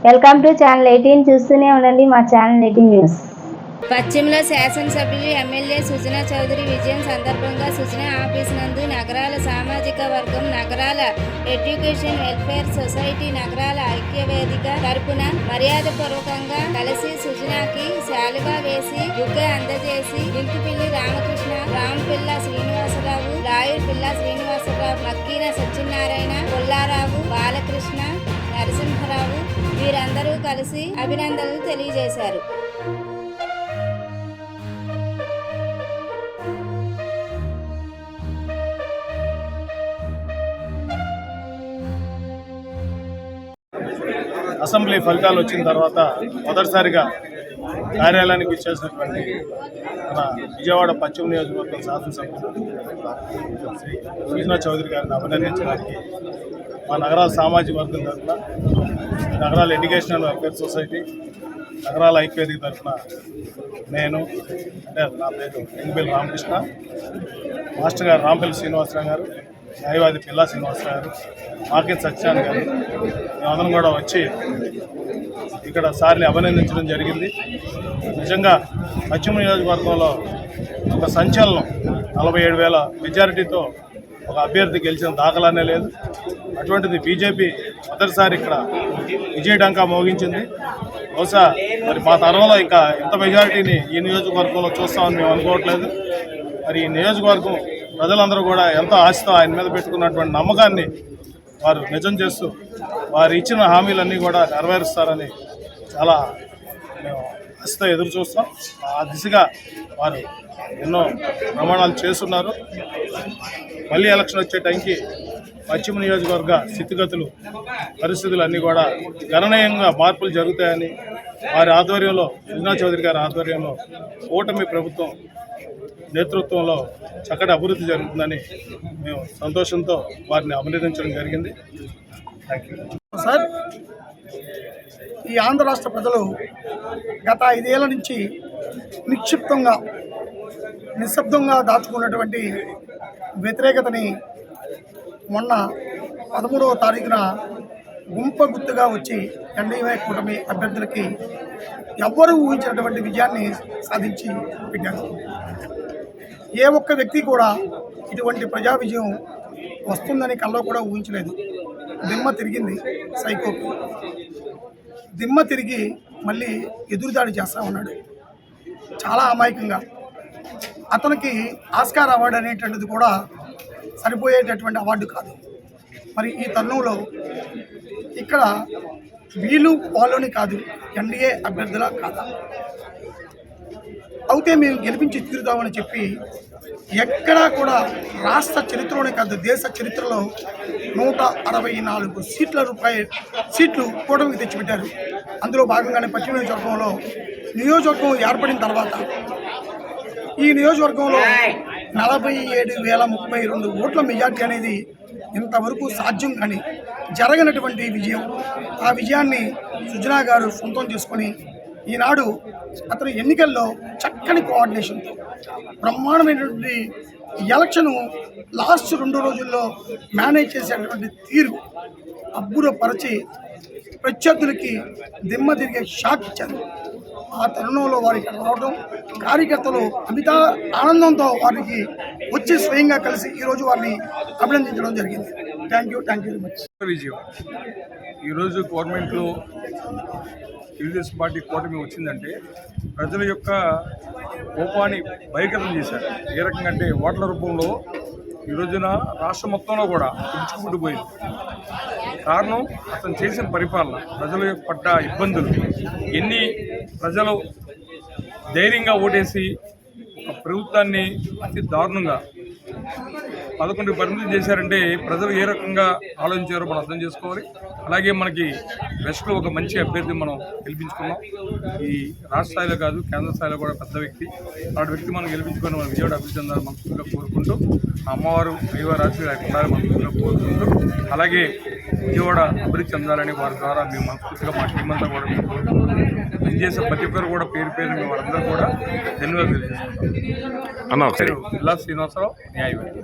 Welcome to channel eighteen చూస్తూనే ఉండండి మా ఛానల్ ఎయిటీన్ న్యూస్ పశ్చిమలో శాసనసభ్యులు ఎమ్మెల్యే సుజనా చౌదరి విజయం సందర్భంగా సుజనా ఆఫీస్ నందు నగరాల సామాజిక వర్గం నగరాల ఎడ్యుకేషన్ వెల్ఫేర్ సొసైటీ నగరాల ఐక్య వేదిక తరపున మర్యాదపూర్వకంగా కలిసి సుజనాకి శాలువా వేసి బుకే అందజేసి ఇంటిపిల్లి రామకృష్ణ రామపిల్ల శ్రీనివాసరావు లాయర్ పిల్ల శ్రీనివాసరావు మక్కీన సత్యనారాయణ పుల్లారావు బాలకృష్ణ నరసింహరావు వీరందరూ కలిసి అభినందనలు తెలియజేశారు. అసెంబ్లీ ఫలితాలు వచ్చిన తర్వాత మొదటిసారిగా కార్యాలయానికి ఇచ్చేసినటువంటి మన విజయవాడ పశ్చిమ నియోజకవర్గం శాసనసభ్యులు శ్రీ సుజనా చౌదరి గారిని అభినందించడానికి మా నగరాల సామాజిక వర్గం తరఫున నగరాల ఎడ్యుకేషనల్ వెల్ఫేర్ సొసైటీ నగరాల ఐక్యవేదిక తరఫున నేను అంటే నా పేరు ఎంగిపల్లి రామకృష్ణ మాస్టర్ గారు రాంపల్లి శ్రీనివాసరావు గారు న్యాయవాది పిల్లా శ్రీనివాసరావు గారు మార్కెట్ సత్యాన్ని గారు మేమందరం కూడా వచ్చి ఇక్కడ సార్ని అభినందించడం జరిగింది. నిజంగా పశ్చిమ నియోజకవర్గంలో ఒక సంచలనం నలభై ఏడు వేల మెజారిటీతో ఒక అభ్యర్థి గెలిచిన దాఖలానే లేదు. అటువంటిది బీజేపీ మొదటిసారి ఇక్కడ విజయడంకా మోగించింది. బహుశా మరి మా తరంలో ఇంకా ఇంత మెజారిటీని ఈ నియోజకవర్గంలో చూస్తామని మేము అనుకోవట్లేదు. మరి ఈ నియోజకవర్గం ప్రజలందరూ కూడా ఎంతో ఆశతో ఆయన మీద పెట్టుకున్నటువంటి నమ్మకాన్ని వారు నిజం చేస్తూ వారు ఇచ్చిన హామీలన్నీ కూడా నెరవేరుస్తారని చాలా మేము ఆశతో ఎదురు చూస్తాం. ఆ దిశగా వారు ఎన్నో ప్రమాణాలు చేస్తున్నారు. మళ్ళీ ఎలక్షన్ వచ్చే టైంకి పశ్చిమ నియోజకవర్గ స్థితిగతులు పరిస్థితులు అన్నీ కూడా గణనీయంగా మార్పులు జరుగుతాయని వారి ఆధ్వర్యంలో సుజనా చౌదరి గారి ఆధ్వర్యంలో కూటమి ప్రభుత్వం నేతృత్వంలో చక్కటి అభివృద్ధి జరుగుతుందని మేము సంతోషంతో వారిని అభినందించడం జరిగింది. థ్యాంక్ యూ సార్ ఈ ఆంధ్ర రాష్ట్ర ప్రజలు గత ఐదేళ్ళ నుంచి నిక్షిప్తంగా నిశ్శబ్దంగా దాచుకున్నటువంటి వ్యతిరేకతని మొన్న పదమూడవ తారీఖున గుంప గుర్తుగా వచ్చి ఎన్డీవై కూటమి అభ్యర్థులకి ఎవ్వరూ ఊహించినటువంటి విజయాన్ని సాధించి పెట్టారు. ఏ ఒక్క వ్యక్తి కూడా ఇటువంటి ప్రజా విజయం వస్తుందని కల్లో కూడా ఊహించలేదు. దిమ్మ తిరిగింది సైకోకి. దిమ్మ తిరిగి మళ్ళీ ఎదురుదాడి చేస్తూ ఉన్నాడు. చాలా అమాయకంగా. అతనికి ఆస్కార్ అవార్డు అనేటువంటిది కూడా సరిపోయేటటువంటి అవార్డు కాదు. మరి ఈ తరుణంలో ఇక్కడ వీళ్ళు వాళ్ళని కాదు ఎన్డీఏ అభ్యర్థుల కాదా అయితే మేము గెలిపించి తీరుదామని చెప్పి ఎక్కడా కూడా రాష్ట్ర చరిత్రలోనే కాదు దేశ చరిత్రలో నూట అరవై నాలుగు సీట్ల రూపాయి సీట్లు కూటమికి తెచ్చిపెట్టారు. అందులో భాగంగానే పశ్చిమ నియోజకవర్గంలో నియోజకవర్గం ఏర్పడిన తర్వాత ఈ నియోజకవర్గంలో నలభై ఏడు వేల ముప్పై రెండు ఓట్ల మెజార్టీ అనేది ఇంతవరకు సాధ్యం కానీ జరగనటువంటి విజయం. ఆ విజయాన్ని సుజనా గారు సొంతం చేసుకొని ఈనాడు అతను ఎన్నికల్లో చక్కని కోఆర్డినేషన్తో బ్రహ్మాండమైనటువంటి ఎలక్షన్ లాస్ట్ రెండు రోజుల్లో మేనేజ్ చేసేటువంటి తీరు అబ్బురపరిచి ప్రత్యర్థులకి దిమ్మ తిరిగే షాక్ ఇచ్చారు. ఆ తరుణంలో వారికి రావడం కార్యకర్తలు అమిత ఆనందంతో వారికి వచ్చి స్వయంగా కలిసి ఈరోజు వారిని అభినందించడం జరిగింది. Thank you thank you very much ఈరోజు గవర్నమెంట్లో తెలుగుదేశం పార్టీ కూటమి వచ్చిందంటే ప్రజల యొక్క కోపాన్ని బహిర్గతం చేశారు. ఏ రకంగా అంటే ఓట్ల రూపంలో ఈ రోజున రాష్ట్రం మొత్తంలో కూడా ఉంచుకుంటూ పోయింది. కారణం అతను చేసిన పరిపాలన ప్రజల యొక్క పడ్డ ఇబ్బందులు ఎన్ని ప్రజలు ధైర్యంగా ఓటేసి ఒక ప్రభుత్వాన్ని అతి దారుణంగా పదకొండు పరిమితులు చేశారంటే ప్రజలు ఏ రకంగా ఆలోచించారో మనం అర్థం చేసుకోవాలి. అలాగే మనకి వెస్ట్లో ఒక మంచి అభ్యర్థి మనం గెలిపించుకున్నాం. ఈ రాష్ట్ర స్థాయిలో కాదు కేంద్ర స్థాయిలో కూడా పెద్ద వ్యక్తి. అలాంటి వ్యక్తి మనం గెలిపించుకొని మన విజయవాడ అభివృద్ధి చెందాలని మనస్ఫూర్తిగా కోరుకుంటూ ఆ అమ్మవారు అయ్యవారు రాత్రి ఉండాలని మనస్ఫూర్తిగా కోరుకుంటూ అలాగే విజయవాడ అభివృద్ధి చెందాలని వారి ద్వారా మేము మనస్ఫూర్తిగా మా టీం అంతా కూడా మేము పనిచేసే ప్రతి ఒక్కరు కూడా పేరు పేరు మేము వారందరూ కూడా ధన్యవాదాలు తెలియజేస్తున్నాం అన్న ఒకసారి. శ్రీనివాసరావు న్యాయవాది.